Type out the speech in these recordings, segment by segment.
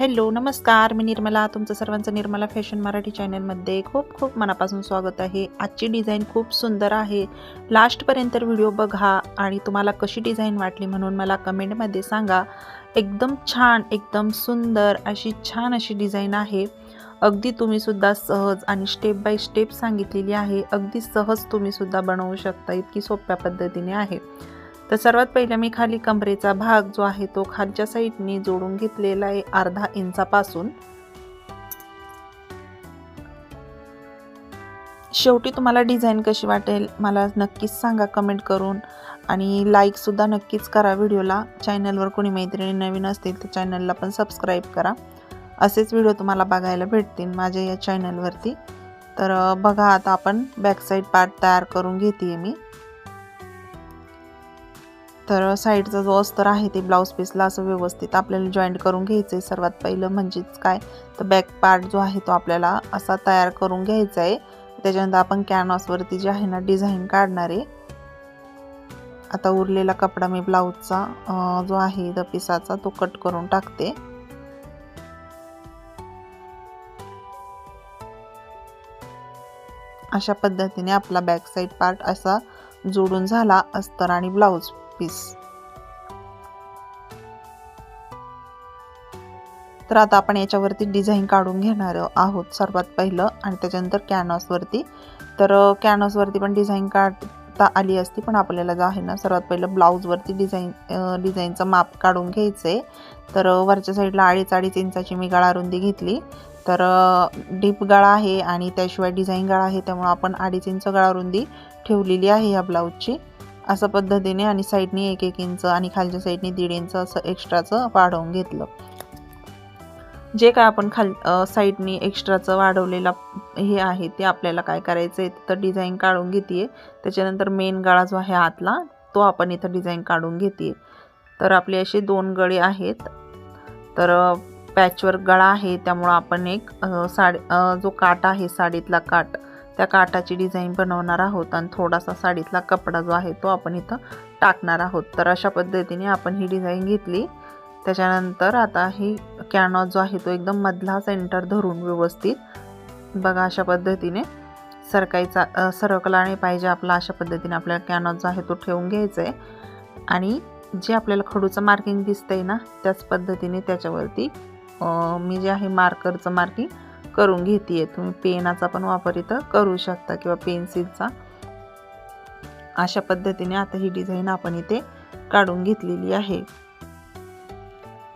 Hello नमस्कार. मी निर्मला. तुमचं सर्वांचं निर्मला फॅशन मराठी चॅनलमध्ये खूप खूप मनापासून स्वागत आहे. आजची डिझाईन खूप सुंदर आहे. लास्टपर्यंत व्हिडिओ बघा आणि तुम्हाला कशी डिझाईन वाटली म्हणून मला कमेंटमध्ये सांगा. एकदम छान एकदम सुंदर अशी छान अशी डिझाईन आहे. अगदी तुम्हीसुद्धा सहज आणि स्टेप बाय स्टेप सांगितलेली आहे. अगदी सहज तुम्हीसुद्धा बनवू शकता. इतकी सोप्या पद्धतीने आहे. तर सर्वात पहिलं मी खाली कमरेचा भाग जो आहे तो खालच्या साईडने जोडून घेतलेला आहे अर्धा इंचापासून. शेवटी तुम्हाला डिझाईन कशी वाटेल मला नक्कीच सांगा कमेंट करून आणि लाईकसुद्धा नक्कीच करा व्हिडिओला. चॅनलवर कोणी मैत्रिणी नवीन असतील तर चॅनलला पण सबस्क्राईब करा. असेच व्हिडिओ तुम्हाला बघायला भेटतील माझ्या या चॅनलवरती तर बघा आता आपण बॅकसाईड पार्ट तयार करून घेते मी. तर साईडचा जो अस्तर आहे ते ब्लाऊज पीसला असं व्यवस्थित आपल्याला जॉईंट करून घ्यायचं आहे सर्वात पहिलं म्हणजेच काय? तर बॅक पार्ट जो आहे तो आपल्याला असा तयार करून घ्यायचा आहे त्याच्यानंतर आपण कॅनव्हासवरती जे आहे ना डिझाईन काढणार आहे. आता उरलेला कपडा मी ब्लाऊजचा जो आहे द पिसाचा तो कट करून टाकते. अशा पद्धतीने आपला बॅक साईड पार्ट असा जोडून झाला अस्तर आणि ब्लाऊज पीस तर आता आपण याच्यावरती डिझाईन काढून घेणार आहोत सर्वात पहिलं आणि त्याच्यानंतर कॅनव्हासवरती तर कॅनॉसवरती पण डिझाईन काढता आली असती पण आपल्याला जे आहे ना सर्वात पहिलं ब्लाऊजवरती डिझाईन डिझाईनचं माप काढून घ्यायचं आहे तर वरच्या साईडला अडीच अडीच इंचाची मी गळा रुंदी घेतली. तर डीप गळा आहे आणि त्याशिवाय डिझाईन गळा आहे त्यामुळं आपण अडीच इंच गळा रुंदी ठेवलेली आहे या ब्लाऊजची असं पद्धतीने आणि साईडनी एक एक इंच आणि खालच्या साईडनी दीड इंच असं एक्स्ट्राचं वाढवून घेतलं. जे काय आपण खाल साईडनी एक्स्ट्राचं वाढवलेलं हे आहे ते आपल्याला काय करायचं आहे तर डिझाईन काढून घेते त्याच्यानंतर मेन गळा जो आहे आतला तो आपण इथं डिझाईन काढून घेते तर आपले असे दोन गळे आहेत. तर पॅचवर गळा आहे त्यामुळं आपण एक साडे जो काट आहे साडीतला काट त्या काटाची डिझाईन बनवणार आहोत आणि थोडासा साडीतला कपडा जो आहे तो आपण इथं टाकणार आहोत. तर अशा पद्धतीने आपण ही डिझाईन घेतली. त्याच्यानंतर आता ही कॅनॉस जो आहे तो एकदम मधला सेंटर धरून व्यवस्थित. बघा अशा पद्धतीने सरकायचा सरकला नाही पाहिजे आपला अशा पद्धतीने आपल्याला कॅनॉस जो आहे तो ठेवून घ्यायचा आहे. आणि जे आपल्याला खडूचं मार्किंग दिसतंय ना त्याच पद्धतीने त्याच्यावरती मी जे आहे मार्करचं मार्किंग करून घेते तुम्ही पेनाचा पण वापर इथं करू शकता किंवा पेन्सिलचा. अशा पद्धतीने आता ही डिझाईन आपण इथे काढून घेतलेली आहे.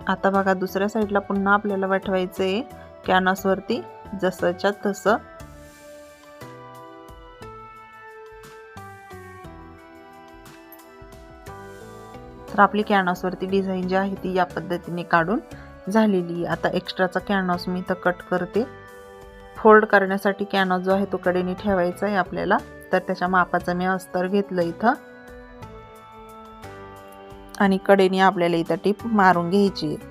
आता बघा दुसऱ्या साईडला पुन्हा आपल्याला वाटवायचं आहे कॅनसवरती जसंच्या तसं. तर आपली कॅनसवरती डिझाईन जी आहे ती या पद्धतीने काढून झालेली आता एक्स्ट्राचा कॅनस मी इथं कट करते. फोल्ड करण्यासाठी कॅनॉ जो आहे तो कडेने ठेवायचा आहे आपल्याला. तर त्याच्या मापाचं मी अस्तर घेतलं इथं. आणि कडेने आपल्याला इथं टीप मारून घ्यायची आहे.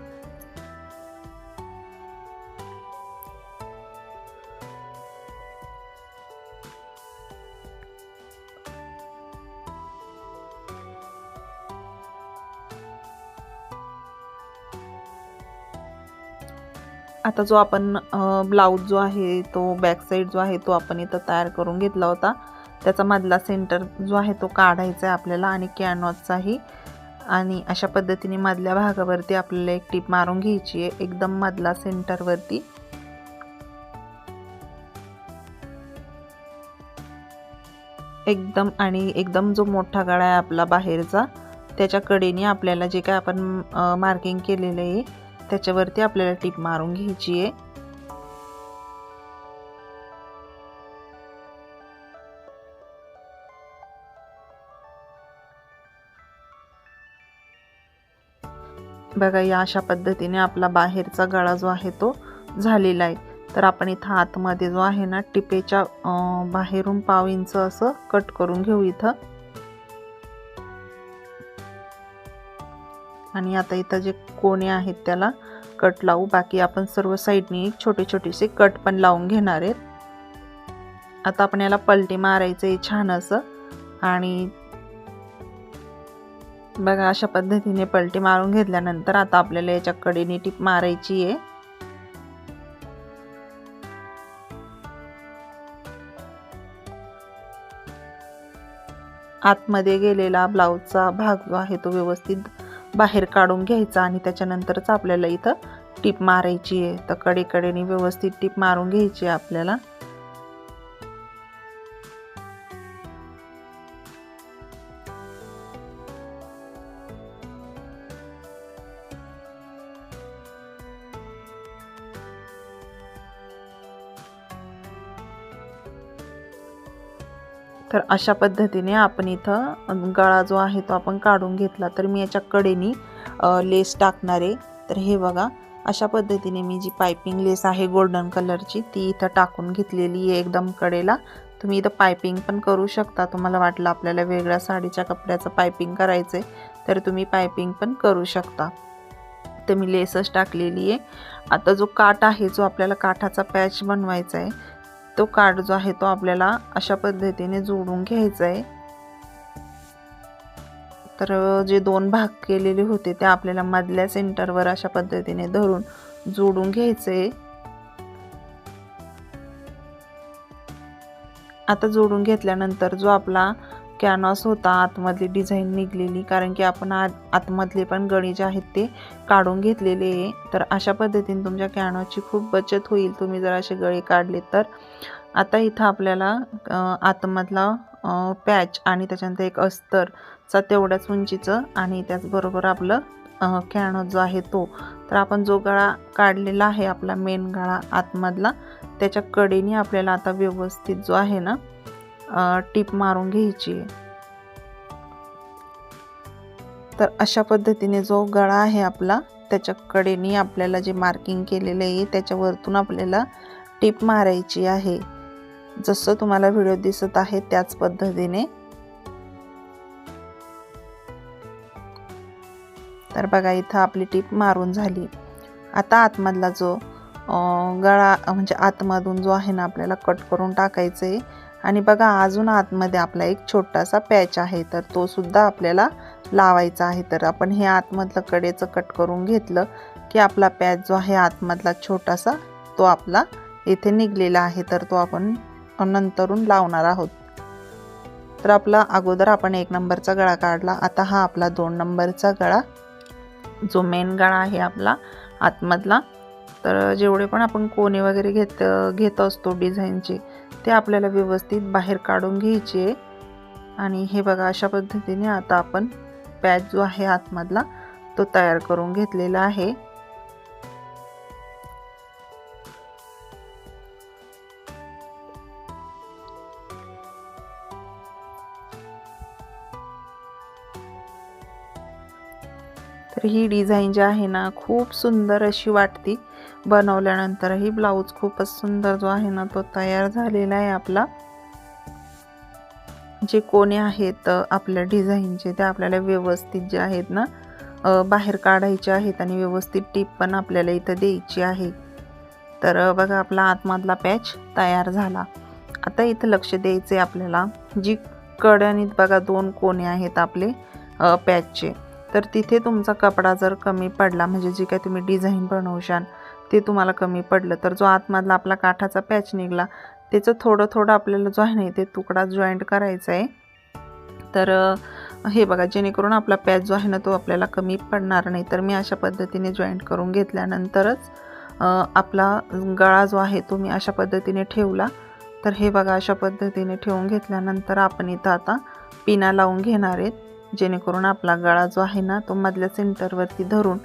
आता जो आपण ब्लाऊज जो आहे तो बॅक साईड जो आहे तो आपण इथं तयार करून घेतला होता. त्याचा मधला सेंटर जो आहे तो काढायचा आहे आपल्याला आणि कॅनॉसचाही आणि अशा पद्धतीने मधल्या भागावरती आपल्याला एक टीप मारून घ्यायची आहे. एकदम मधला सेंटरवरती एकदम आणि एकदम जो मोठा गळा आहे आपला बाहेरचा त्याच्या कडेने आपल्याला जे काय आपण मार्किंग केलेलं आहे त्याच्यावरती आपल्याला टीप मारून घ्यायची आहे. बघा या अशा पद्धतीने आपला बाहेरचा गळा जो आहे तो झालेला आहे. तर आपण इथं आतमध्ये जो आहे ना टिपेच्या बाहेरून पाव इंच असं कट करून घेऊ इथं. आणि आता इथं जे कोणे आहेत त्याला कट लावू. बाकी आपण सर्व साईडनी छोटे छोटेसे कट पण लावून घेणार आहेत. आता आपण याला पलटी मारायचं आहे छान असं. आणि बघा अशा पद्धतीने पलटी मारून घेतल्यानंतर आता आपल्याला याच्या कडेने टीप मारायची आहे. आतमध्ये गेलेला ब्लाऊजचा भाग जो आहे तो व्यवस्थित बाहेर काढून घ्यायचा आणि त्याच्यानंतरच आपल्याला इथं टीप मारायची आहे. तर कडेकडेने व्यवस्थित टीप मारून घ्यायची आहे आपल्याला. तर अशा पद्धतीने आपण इथं गळा जो आहे तो आपण काढून घेतला. तर मी याच्या कडेनी लेस टाकणार आहे. तर हे बघा अशा पद्धतीने मी जी पायपिंग लेस आहे गोल्डन कलरची ती इथं टाकून घेतलेली आहे एकदम कडेला. तुम्ही इथं पायपिंग पण करू शकता. तुम्हाला वाटलं आपल्याला वेगळ्या साडीच्या कपड्याचं पायपिंग करायचं आहे तर तुम्ही पायपिंग पण करू शकता. तर मी लेसच टाकलेली आहे. आता जो काठ आहे जो आपल्याला काठाचा पॅच बनवायचा आहे तो काठ जो आहे तो आपल्याला अशा पद्धतीने जोडून घ्यायचा आहे तर जे दोन भाग केलेले होते ते आपल्याला मधल्या सेंटरवर अशा पद्धतीने धरून जोडून घ्यायचे आता जोडून घेतल्यानंतर जो आपला कॅनॉस होता आतमधली डिझाईन निघलेली कारण की आपण आत आतमधले पण गणी जे आहेत ते काढून घेतलेले आहे. तर अशा पद्धतीने तुमच्या कॅनॉसची खूप बचत होईल. तुम्ही जर असे गळे काढले तर. आता इथं आपल्याला आतमधला पॅच आणि त्याच्यानंतर एक अस्तरचा तेवढ्याच उंचीचं आणि त्याचबरोबर आपलं कॅनॉस जो आहे तो. तर आपण जो गळा काढलेला आहे आपला मेन गळा आतमधला त्याच्या कडेने आपल्याला आता व्यवस्थित जो आहे ना टीप मारून घ्यायची. तर अशा पद्धतीने जो गळा आहे आपला त्याच्या कडेने आपल्याला जे मार्किंग केलेलं आहे त्याच्यावरतून आपल्याला टीप मारायची आहे. जसं तुम्हाला व्हिडिओ दिसत आहे त्याच पद्धतीने. तर बघा इथं आपली टीप मारून झाली. आता आतमधला जो गळा म्हणजे आतमधून जो आहे ना आपल्याला कट करून टाकायचं आहे आणि बघा अजून आतमध्ये आपला एक छोटासा पॅच आहे तर तो सुद्धा आपल्याला लावायचा आहे. तर आपण हे आतमधलं कडेचं कट करून घेतलं की आपला पॅच जो आहे आतमधला छोटासा तो आपला इथे निघलेला आहे. तर तो आपण नंतरून लावणार आहोत. तर आपला अगोदर आपण एक नंबरचा गळा काढला. आता हा आपला दोन नंबरचा गळा जो मेन गळा आहे आपला आतमधला. तर जेवढे पण आपण कोणी वगैरे घेत घेत असतो डिझाईनचे ते आपल्याला व्यवस्थित बाहेर काढून घ्यायचे. आणि हे बघा अशा पद्धतीने आता आपण पॅच जो आहे आतमधला तो तयार करून घेतलेला आहे. तर ही डिझाईन जी आहे ना खूप सुंदर अशी वाटती. बनवल्यानंतरही ब्लाऊज खूपच सुंदर जो आहे ना तो तयार झालेला आहे आपला. जे कोणे आहेत आपल्या डिझाईनचे ते आपल्याला व्यवस्थित जे आहेत ना बाहेर काढायचे आहेत आणि व्यवस्थित टीप पण आपल्याला इथं द्यायची आहे. तर बघा आपला आतमधला पॅच तयार झाला. आता इथं लक्ष द्यायचे आपल्याला जी कड्यानीत बघा दोन कोणे आहेत आपले पॅचचे. तर तिथे तुमचा कपडा जर कमी पडला म्हणजे जी काय तुम्ही डिझाईन बनवशाल ते तुम्हाला कमी पडलं तर जो आतमधला आपला काठाचा पॅच निघला त्याचं थोडं थोडं आपल्याला जो आहे ना ते तुकडा जॉईंट करायचा आहे. तर हे बघा जेणेकरून आपला पॅच जो आहे ना तो आपल्याला कमी पडणार नाही. तर मी अशा पद्धतीने जॉईंट करून घेतल्यानंतरच आपला गळा जो आहे तो मी अशा पद्धतीने ठेवला. तर हे बघा अशा पद्धतीने ठेवून घेतल्यानंतर आपण इथं आता पिना लावून घेणार आहेत. जेणेकरून आपला गळा जो आहे ना तो मधल्या सेंटरवरती धरून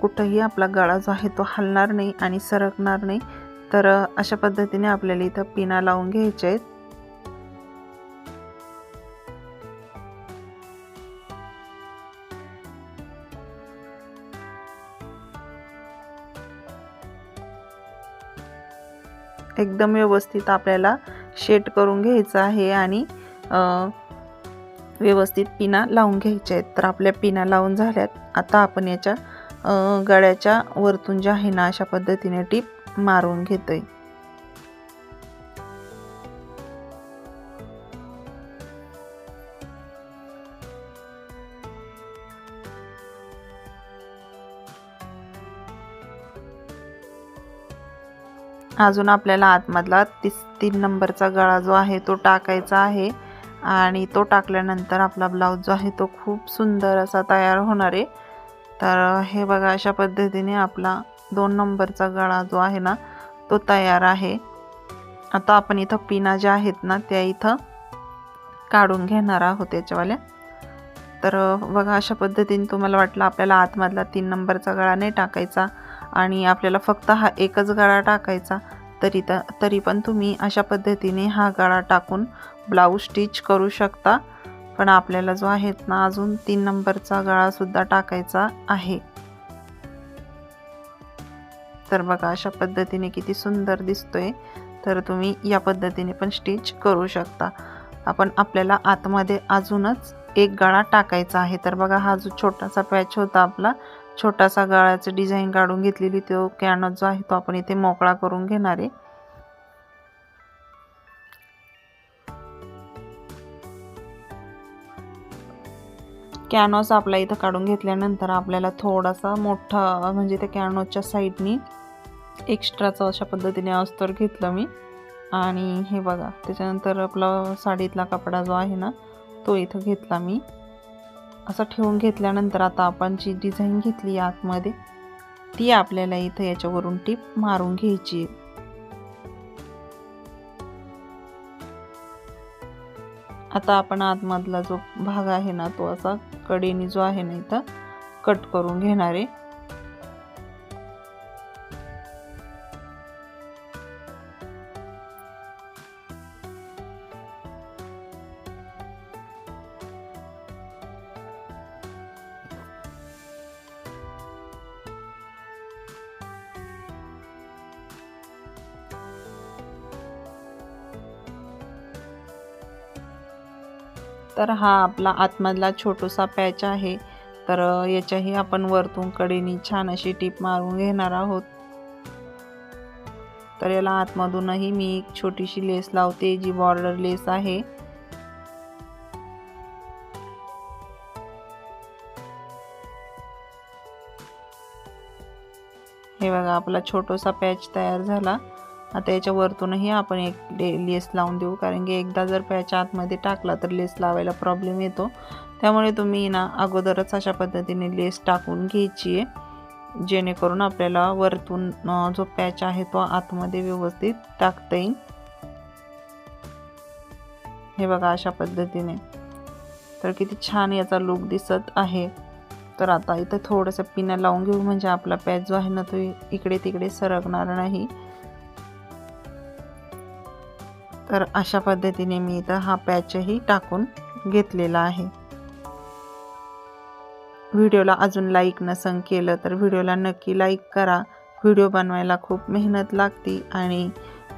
कुठंही आपला गळा जो आहे तो हलणार नाही आणि सरकणार नाही तर अशा पद्धतीने आपल्याला इथं पिना लावून घ्यायच्या आहेत. एकदम व्यवस्थित आपल्याला शेट करून घ्यायचं आहे आणि व्यवस्थित पिना लावून घ्यायच्या आहेत. तर आपल्या पिना लावून झाल्यात. आता आपण याच्या गळ्याच्या वरतून जे आहे ना अशा पद्धतीने टीप मारून घेतोय. अजून आपल्याला आतमधला तीस तीन नंबरचा गळा जो आहे तो टाकायचा आहे आणि तो टाकल्यानंतर आपला ब्लाऊज जो आहे तो खूप सुंदर असा तयार होणार आहे. तर हे बघा अशा पद्धतीने आपला दोन नंबरचा गळा जो आहे ना तो तयार आहे. आता आपण इथं पिना ज्या आहेत ना त्या इथं काढून घेणार आहोत याच्यावाल्या. तर बघा अशा पद्धतीने तुम्हाला वाटलं आपल्याला आतमधला तीन नंबरचा गळा नाही टाकायचा आणि आपल्याला फक्त हा एकच गळा टाकायचा तरी त तरी पण तुम्ही अशा पद्धतीने हा गळा टाकून ब्लाऊज स्टिच करू शकता. पण आपल्याला जो आहेत ना अजून तीन नंबरचा गळासुद्धा टाकायचा आहे. तर बघा अशा पद्धतीने किती सुंदर दिसतोय. तर तुम्ही या पद्धतीने पण स्टिच करू शकता. आपण आपल्याला आतमध्ये अजूनच एक गळा टाकायचा आहे. तर बघा हा जो छोटासा पॅच होता आपला छोटासा गळ्याचं डिझाईन काढून घेतलेली तो कॅनट जो आहे तो आपण इथे मोकळा करून घेणार आहे. कॅनॉस आपला इथं काढून घेतल्यानंतर आपल्याला थोडासा मोठा म्हणजे त्या कॅनॉसच्या साईडनी एक्स्ट्राचं अशा पद्धतीने अस्तर घेतलं मी. आणि हे बघा त्याच्यानंतर आपला साडीतला कपडा जो आहे ना तो इथं घेतला मी. असं ठेवून घेतल्यानंतर आता आपण जी डिझाईन घेतली आतमध्ये ती आपल्याला इथं याच्यावरून टीप मारून घ्यायची आहे. आता आपण आतमधला जो भाग आहे ना तो असा कडेने जो आहे ना इथं कट करून घेणार आहे. तर हा आपला आतमधला छोटूसा पॅच आहे. तर याच्याही आपण वरतून कडेनी छान अशी टीप मारून घेणार आहोत. तर याला आतमधूनही मी एक छोटीशी लेस लावते जी बॉर्डर लेस आहे. हे बघा आपला छोटासा पॅच तयार झाला. आता याच्या वरतूनही आपण एक ले लेस लावून देऊ. कारण की एकदा जर पॅच आतमध्ये टाकला तर लेस लावायला प्रॉब्लेम येतो. त्यामुळे तुम्ही ना अगोदरच अशा पद्धतीने लेस टाकून घ्यायची आहे. जेणेकरून आपल्याला वरतून जो पॅच आहे तो आतमध्ये व्यवस्थित टाकता येईल. हे बघा अशा पद्धतीने. तर किती छान याचा लुक दिसत आहे. तर आता इथं थोडंसं पिना लावून घेऊ. म्हणजे आपला पॅच जो आहे ना तो इकडे तिकडे सरकणार नाही. तर अशा पद्धतीने मी इथं हा पॅचही टाकून घेतलेला आहे. व्हिडिओला अजून लाईक नसंग केलं तर व्हिडिओला नक्की लाईक करा. व्हिडिओ बनवायला खूप मेहनत लागते आणि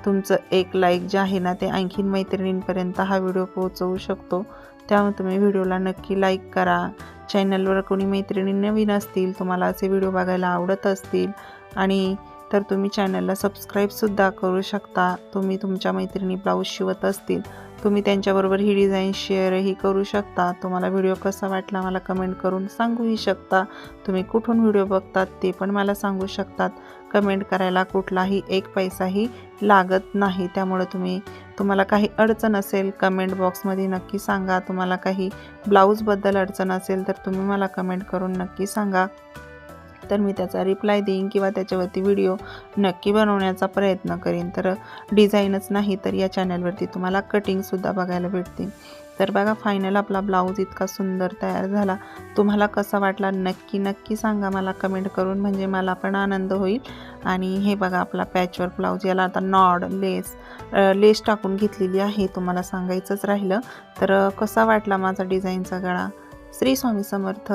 तुमचं एक लाईक जे आहे ना ते आणखीन मैत्रिणींपर्यंत हा व्हिडिओ पोहोचवू शकतो. त्यामुळे तुम्ही व्हिडिओला नक्की लाईक करा. चॅनलवर कोणी मैत्रिणी नवीन असतील तुम्हाला असे व्हिडिओ बघायला आवडत असतील आणि तर तुम्ही चॅनलला सबस्क्राईबसुद्धा करू शकता. तुम्ही तुमच्या मैत्रिणी ब्लाऊज शिवत असतील तुम्ही त्यांच्याबरोबर ही डिझाईन शेअरही करू शकता. तुम्हाला व्हिडिओ कसा वाटला मला कमेंट करून सांगूही शकता. तुम्ही कुठून व्हिडिओ बघतात ते पण मला सांगू शकतात. कमेंट करायला कुठलाही एक पैसाही लागत नाही. त्यामुळे तुम्ही तुम्हाला काही अडचण असेल कमेंट बॉक्समध्ये नक्की सांगा. तुम्हाला काही ब्लाऊजबद्दल अडचण असेल तर तुम्ही मला कमेंट करून नक्की सांगा. तर मी त्याचा रिप्लाय देईन किंवा त्याच्यावरती व्हिडिओ नक्की बनवण्याचा प्रयत्न करीन. तर डिझाईनच नाही तर या चॅनलवरती तुम्हाला कटिंगसुद्धा बघायला भेटतील. तर बघा फायनल आपला ब्लाऊज इतका सुंदर तयार झाला. तुम्हाला कसा वाटला नक्की नक्की सांगा मला कमेंट करून. म्हणजे मला पण आनंद होईल. आणि हे बघा आपला पॅचवर ब्लाऊज याला आता नॉड लेस लेस टाकून घेतलेली आहे. तुम्हाला सांगायचंच राहिलं. तर कसा वाटला माझा डिझाईनचा गळा? श्री स्वामी समर्थ.